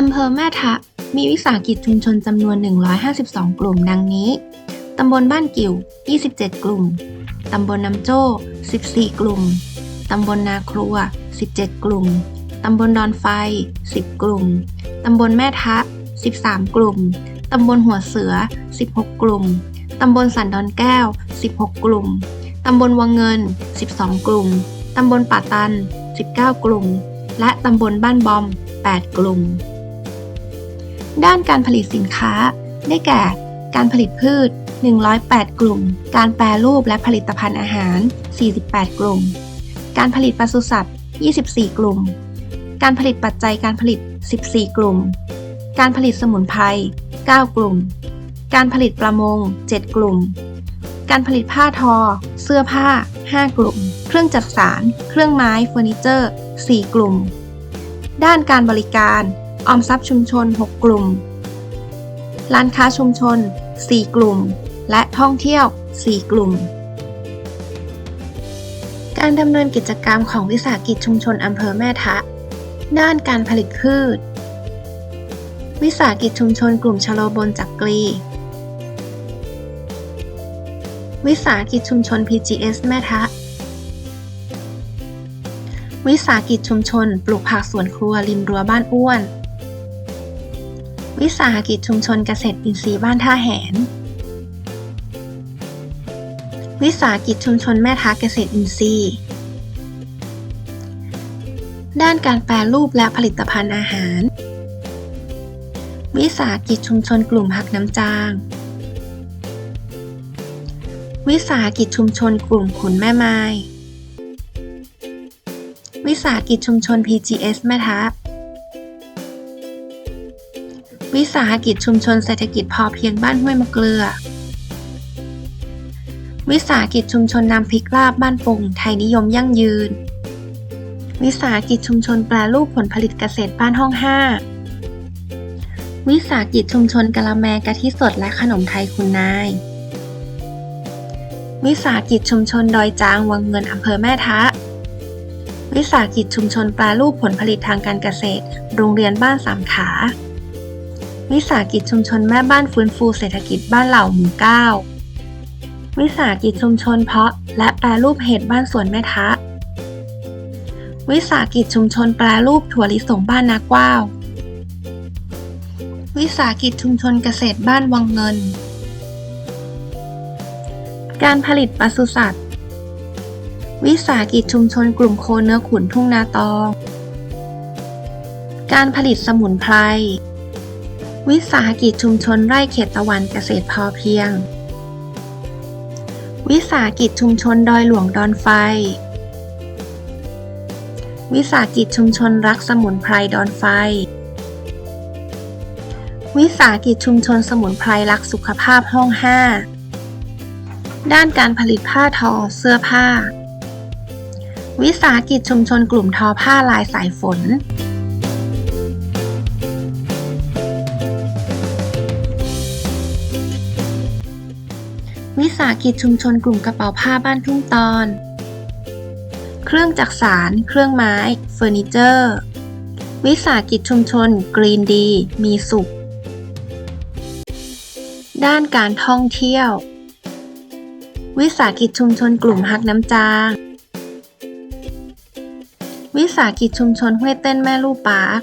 อำเภอแม่ทะ มีวิสาหกิจชุมชนจำนวน 152 กลุ่มดังนี้ ตำบลบ้านกิ่ว 27 กลุ่ม ตำบลน้ำโจ้ 14 กลุ่ม ตำบลนาครัว 17 กลุ่ม ตำบลดอนไฟ 10 กลุ่ม ตำบลแม่ทะ 13 กลุ่ม ตำบลหัวเสือ 16 กลุ่ม ตำบลสันดอนแก้ว 16 กลุ่ม ตำบลวังเงิน 12 กลุ่ม ตำบลป่าตัน 19 กลุ่ม และตำบลบ้านบอม 8 กลุ่ม ด้านการผลิตสินค้า ได้แก่ การผลิตพืช 108 กลุ่ม การแปรรูปและผลิตภัณฑ์อาหาร 48 กลุ่ม การผลิตปศุสัตว์ 24 กลุ่ม การผลิตปัจจัยการผลิต 14 กลุ่ม การผลิตสมุนไพร 9 กลุ่ม การผลิตประมง 7 กลุ่ม การผลิตผ้าทอ เสื้อผ้า 5 กลุ่ม เครื่องจักสานเครื่องไม้เฟอร์นิเจอร์ 4 กลุ่ม ด้านการบริการ ออมทรัพย์ชุมชน 6 กลุ่ม ร้านค้าชุมชน 4 กลุ่ม และท่องเที่ยว 4 กลุ่ม การดำเนินกิจกรรมของวิสาหกิจชุมชนอำเภอแม่ทะ ด้านการผลิตพืช วิสาหกิจชุมชนกลุ่มชโลบนจักกรี วิสาหกิจชุมชน PGS แม่ทะวิสาหกิจชุมชน ปลูกผักสวนครัวริมรั้วบ้านอ้วน วิสาหกิจชุมชนเกษตรอินทรีย์บ้านท่าแหน วิสาหกิจชุมชนแม่ท้าเกษตรอินทรีย์ ด้านการแปรรูปและผลิตภัณฑ์อาหาร วิสาหกิจชุมชนกลุ่มผักน้ำจาง วิสาหกิจชุมชนกลุ่มขุนแม่ไม้วิสาหกิจชุมชน PGS แม่ทะ วิสาหกิจชุมชนเศรษฐกิจพอเพียงบ้านห้วยมะเกลือ วิสาหกิจชุมชนนำพริกลาบบ้านปงไทยนิยมยั่งยืน วิสาหกิจชุมชนแปรรูปผลผลิตเกษตรบ้านห้องห้า วิสาหกิจชุมชนกะละแมกะทิสดและขนมไทยคุณนาย วิสาหกิจชุมชนดอยจางวังเงินอำเภอแม่ทะวิสาหกิจชุมชนแปรรูปผลผลิตทางการเกษตร โรงเรียนบ้านสามขา วิสาหกิจชุมชนแม่บ้านฟื้นฟูเศรษฐกิจบ้านเหล่าหมู่เก้าวิสาหกิจชุมชนเพาะ และแปรรูปเห็ดบ้านสวนแม่ทะ วิสาหกิจชุมชนแปรรูปถั่วลิสงบ้านนากว้าว วิสาหกิจชุมชนเกษตรบ้านวังเงิน การผลิตปศุสัตว์ วิสาหกิจชุมชนกลุ่มโคเนื้อขุนทุ่งนาตอง การผลิตสมุนไพร วิสาหกิจชุมชนไร่เขตตะวันเกษตรพอเพียง วิสาหกิจชุมชนดอยหลวงดอนไฟ วิสาหกิจชุมชนรักสมุนไพรดอนไฟ วิสาหกิจชุมชนสมุนไพรรักสุขภาพห้องห้าด้านการผลิตผ้าทอเสื้อผ้า วิสาหกิจชุมชนกลุ่มทอผ้าลายสายฝน วิสาหกิจชุมชนกลุ่มกระเป๋าผ้าบ้านทุ่งตอน เครื่องจักสานเครื่องไม้ เฟอร์นิเจอร์ วิสาหกิจชุมชน กรีนดี มีสุข ด้านการท่องเที่ยว วิสาหกิจชุมชนกลุ่มฮักน้ำจาง วิสาหกิจชุมชนห้วยเต้นแม่ลูกปาร์ค